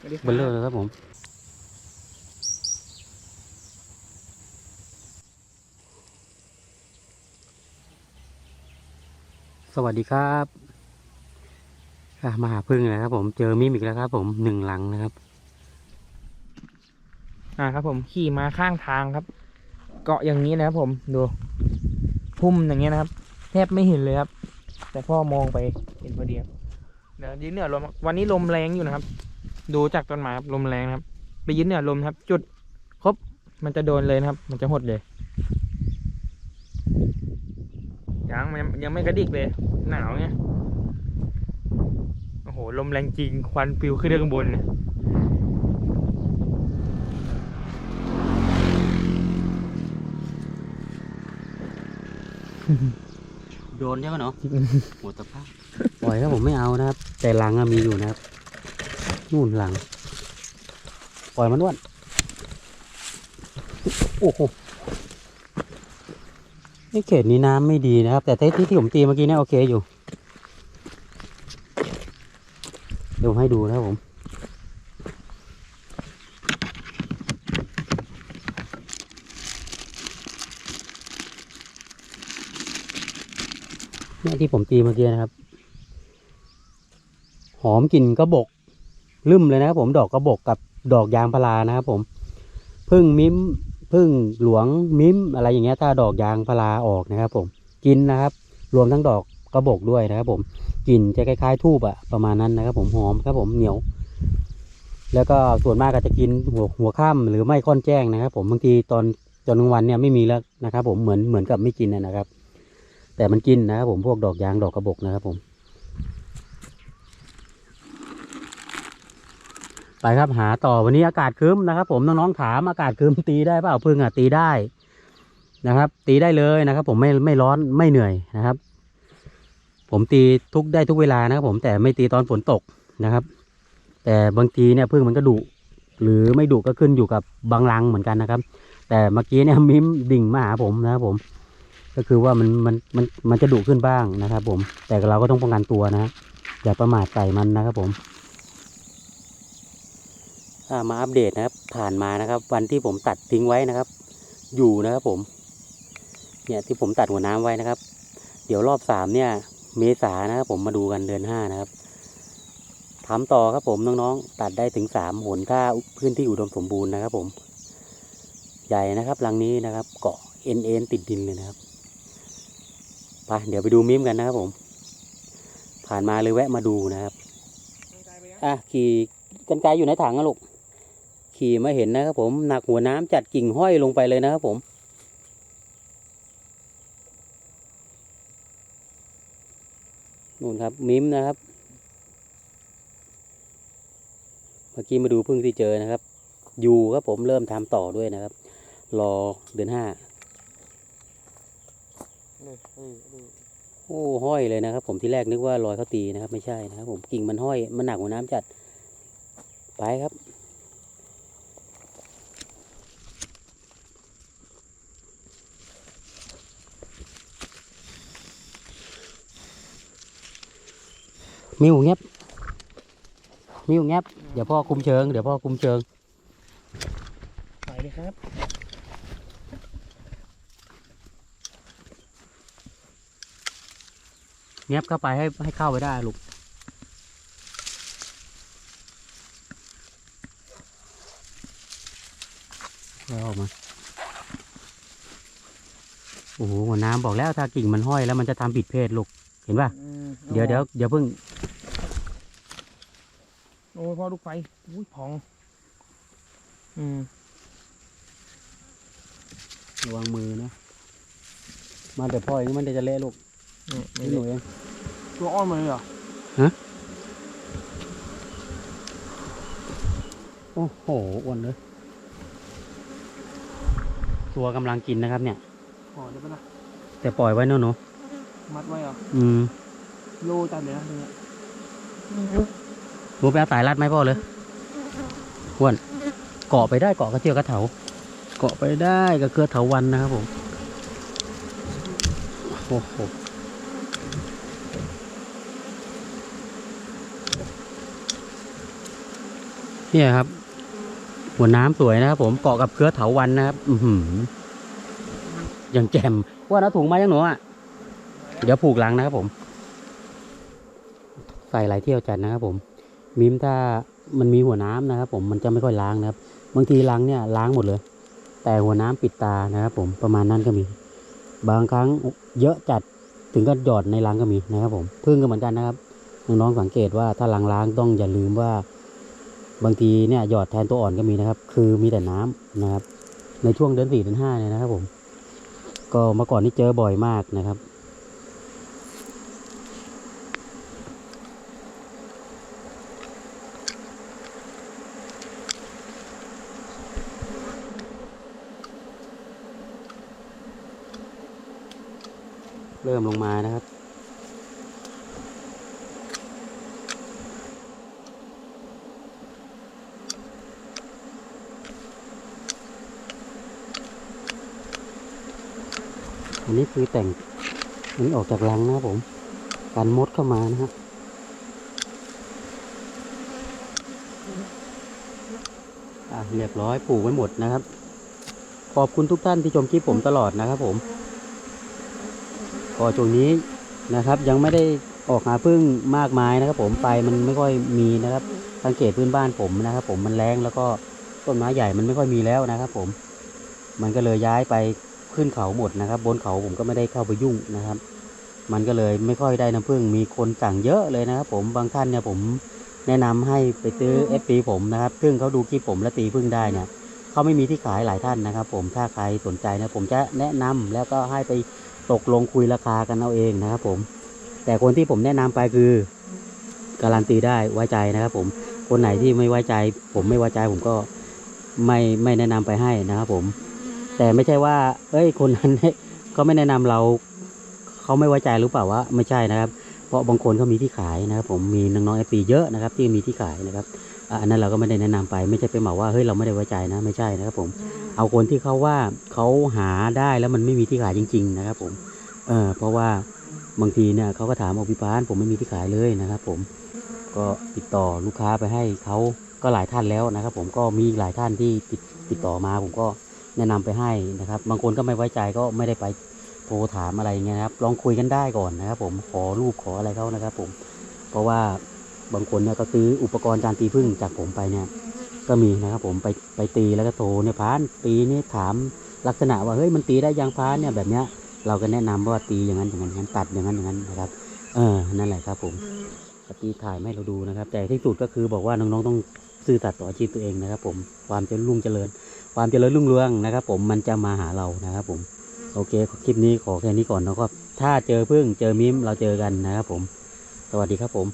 สวัสดีคเบลเลอร์เลยครับผม สวัสดีครับอะมาหาพึ่งนะครับผมเจอมิมอีกแล้วครับ ผมหนึ่งหลังนะครับ อ่าครับ ผมขี่มาข้างทางครับ เกาะอย่างนี้นะครับ ผมดูพุ่มอย่างเงี้ยนะครับ แทบไม่เห็นเลยครับ แต่พ่อมองไปเห็นพอดีครับเดี๋ยวยืนเหนือลมวันนี้ลมแรงอยู่นะครับ ดูจากต้นไม้ครับลมแรงครับ ไปยืนเหนือลมครับ จุดครบมันจะโดนเลยนะครับ มันจะหดเลยยังยังไม่กระดิกเลย หนาวเนี่ยโอ้โหลมแรงจริงควันปิวขึ้นข้างบนเนี่ยโดนใช่ไหมเนาะหมดสภาพปล่อยครับผมไม่เอานะครับ แต่ลังมีอยู่นะครับ นู่นหลัง ปล่อยมันด้วนโอ้โหนี่เขตนี้น้ำไม่ดีนะครับ แต่ที่ที่ผมตีเมื่อกี้เนี่ยโอเคอยู่ เดี๋ยวให้ดูนะครับผมเนี่ยที่ผมตีเมื่อกี้นะครับ หอมกลิ่นกระบอก ลืมเลยนะครับผมดอกกระบอกกับดอกยางพารานะครับผมพึ่งมิ้มพึ่งหลวงมิ้มอะไรอย่างเงี้ยถ้าดอกยางพาราออกนะครับผมกินนะครับ รวมทั้งดอกกระบอกด้วยนะครับผมกลิ่นจะคล้ายๆทูบอะประมาณนั้นนะครับ ผมหอมครับผมเหนียว แล้วก็ส่วนมากก็จะกินหัวหัวค่ำหรือไม่ค่อนแจ้งนะครับ ผมบางทีตอนตอนกลางวันเนี่ยไม่มีแล้วนะครับ ผมเหมือนเหมือนกับไม่กินนะนะครับ แต่มันกินนะครับผมพวกดอกยางดอกกระบอกนะครับผม ไปครับหาต่อวันนี้อากาศครึ้มนะครับ ผมน้องๆถามอากาศครึ้มตีได้เปล่าพึ่งอะตีได้นะครับ ตีได้เลยนะครับ ผมไม่ไม่ร้อนไม่เหนื่อยนะครับ ผมตีทุกได้ทุกเวลานะครับ ผมแต่ไม่ตีตอนฝนตกนะครับ แต่บางทีเนี่ยพึ่งมันก็ดุหรือไม่ดุก็ขึ้นอยู่กับบางรังเหมือนกันนะครับ แต่เมื่อกี้เนี่ยมิมดิ่งมาหาผมนะครับ ผมก็คือว่ามันมันมันมันจะดุขึ้นบ้างนะครับ ผมแต่เราก็ต้องป้องกันตัวนะอย่าประมาทใส่มันนะครับ ผม มาอัปเดตนะครับ ผ่านมานะครับ วันที่ผมตัดทิ้งไว้นะครับ อยู่นะครับผม เนี่ยที่ผมตัดหัวน้ำไว้นะครับ เดี๋ยวรอบสามเนี่ย เมษานะครับผมมาดูกันเดือนห้านะครับทำต่อครับผมน้องๆตัดได้ถึงสามหนถ้าพื้นที่อุดมสมบูรณ์นะครับ ผม ใหญ่นะครับรังนี้นะครับ เกาะเอ็นเอ็นติดดินเลยนะครับไปเดี๋ยวไปดูมิมกันนะครับผม ผ่านมาเลยแวะมาดูนะครับ อะขี่กันไกลอยู่ในถังนะลูก ขี่มาเห็นนะครับผมหนักหัวน้ำจัดกิ่งห้อยลงไปเลยนะครับผม นู่นครับมิมนะครับ เมื่อกี้มาดูพึ่งที่เจอนะครับอยู่ครับผมเริ่มทำต่อด้วยนะครับ รอเดือนห้าโอ้ห้อยเลยนะครับ ผมที่แรกนึกว่ารอยเขาตีนะครับ ไม่ใช่นะครับ ผมกิ่งมันห้อยมันหนักกว่าน้ำจัดไปครับ มิวเงียบมิวเงียบเดี๋ยวพ่อคุมเชิง เดี๋ยวพ่อคุมเชิงไปเลยครับเงียบเข้าไปให้ให้เข้าไปได้ลูกแล้วออกมา โอ้โหหัวน้ำบอกแล้วถ้ากิ่งมันห้อยแล้วมันจะทำผิดเพศลูก เห็นป่ะ เดี๋ยวเดี๋ยวเดี๋ยวเพิ่งโอ้ยพ่อลูกไฟอุ้ยพอง อืมระวังมือนะ มาแต่พ่ออย่างนี้มันจะเละลูกนี่นี่หนูเองตัวอ้อนมาเลยเหรอโอ้โหอ้วนเลย ตัวกำลังกินนะครับเนี่ยขอได้ปะนะแต่ปล่อยไว้เนอะหนูมัดไว้เหรออืมโลจัดเลยนะเนี่ย หนูไปเอาสายรัดไหมพ่อเลยอ้วนเกาะไปได้เกาะกระเจียวกระเถา เกาะไปได้กับเครือเถาวันนะครับผมโอ้โหเนี่ยครับ หัวน้ำสวยนะครับผมเกาะกับเครือเถาวันนะครับ อือหืออย่างแจ่มว่าเอาถุงมายังหนูอะ เดี๋ยวผูกลังนะครับผม ใส่หลายเที่ยวจัดนะครับผม มิมถ้ามันมีหัวน้ำนะครับ ผมมันจะไม่ค่อยล้างนะครับ บางทีล้างเนี่ยล้างหมดเลย แต่หัวน้ำปิดตานะครับ ผมประมาณนั้นก็มี บางครั้งเยอะจัดถึงก็หยอดในล้างก็มีนะครับผมพึ่งก็เหมือนกันนะครับน้องๆสังเกตว่าถ้าล้างล้างต้องอย่าลืมว่า บางทีเนี่ยหยอดแทนตัวอ่อนก็มีนะครับ คือมีแต่น้ำนะครับ ในช่วงเดือนสี่เดือนห้าเนี่ยนะครับผม ก็เมื่อก่อนนี่เจอบ่อยมากนะครับ เริ่มลงมานะครับ อันนี้คือแต่งอันออกจากรังนะครับผมกันมดเข้ามานะฮะอะเรียบร้อยปลูกไว้หมดนะครับ ขอบคุณทุกท่านที่ชมคลิปผมตลอดนะครับผม ก็ช่วงนี้นะครับ ยังไม่ได้ออกหาพึ่งมากมายนะครับ ผมไปมันไม่ค่อยมีนะครับ สังเกตพื้นบ้านผมนะครับ ผมมันแรงแล้วก็ต้นไม้ใหญ่มันไม่ค่อยมีแล้วนะครับ ผม มันก็เลยย้ายไปขึ้นเขาหมดนะครับ บนเขาผมก็ไม่ได้เข้าไปยุ่งนะครับ มันก็เลยไม่ค่อยได้น้ำผึ้งมีคนสั่งเยอะเลยนะครับ ผมบางท่านเนี่ยผมแนะนำให้ไปซื้อเอฟปีผมนะครับ ซึ่งเขาดูคลิปผมและตีพึ่งได้เนี่ยเขาไม่มีที่ขายหลายท่านนะครับ ผมถ้าใครสนใจนะผมจะแนะนำแล้วก็ให้ไป ตกลงคุยราคากันเอาเองนะครับผม แต่คนที่ผมแนะนำไปคือ การันตีได้ไว้ใจนะครับ ผม คนไหนที่ไม่ไว้ใจ ผมไม่ไว้ใจผมก็ไม่ไม่แนะนำไปให้นะครับผม แต่ไม่ใช่ว่า เอ้ย คนนั้นเขาไม่แนะนำเราเขาไม่ไว้ใจหรือเปล่าว่าไม่ใช่นะครับ เพราะบางคนเขามีที่ขายนะครับ ผมมีน้องๆเอปีเยอะนะครับ ที่มีที่ขายนะครับ อะอันนั้นเราก็ไม่ได้แนะนำไป ไม่ใช่ไปเหมาว่าเฮ้ยเราไม่ได้ไว้ใจนะ ไม่ใช่นะครับผม เอาคนที่เขาว่าเขาหาได้แล้วมันไม่มีที่ขายจริง ๆ นะครับ ผม เออเพราะว่าบางทีเนี่ยเขาก็ถามเอาพี่พานผมไม่มีที่ขายเลยนะครับ ผมก็ติดต่อลูกค้าไปให้เขาก็หลายท่านแล้วนะครับ ผมก็มีหลายท่านที่ติดติดต่อมา ผมก็แนะนำไปให้นะครับ บางคนก็ไม่ไว้ใจก็ไม่ได้ไปโทรถามอะไรเงี้ยนะครับ ลองคุยกันได้ก่อนนะครับ ผมขอรูปขออะไรเขานะครับ ผม เพราะว่า บางคนเนี่ยก็ซื้ออุปกรณ์การตีพึ่งจากผมไปเนี่ย ก็มีนะครับผมไปไปตีแล้วก็โทรเนี่ยพานตีนี่ถามลักษณะว่าเฮ้ยมันตีได้ยังพานเนี่ยแบบเนี้ยเราก็แนะนำว่าตีอย่างนั้นอย่างนั้นอย่างนั้นตัดอย่างนั้นอย่างนั้นนะครับ เออนั่นแหละครับผมก็ตีถ่ายไม่เราดูนะครับ แต่ที่สุดก็คือบอกว่าน้องๆต้องซื่อสัตย์ต่ออาชีพตัวเองนะครับ ผมความเจริญรุ่งเจริญ ความเจริญรุ่งเรืองนะครับ ผมมันจะมาหาเรานะครับ ผม โอเคคลิปนี้ขอแค่นี้ก่อนนะครับถ้าเจอพึ่งเจอมิมเราเจอกันนะครับ ผม สวัสดีครับผม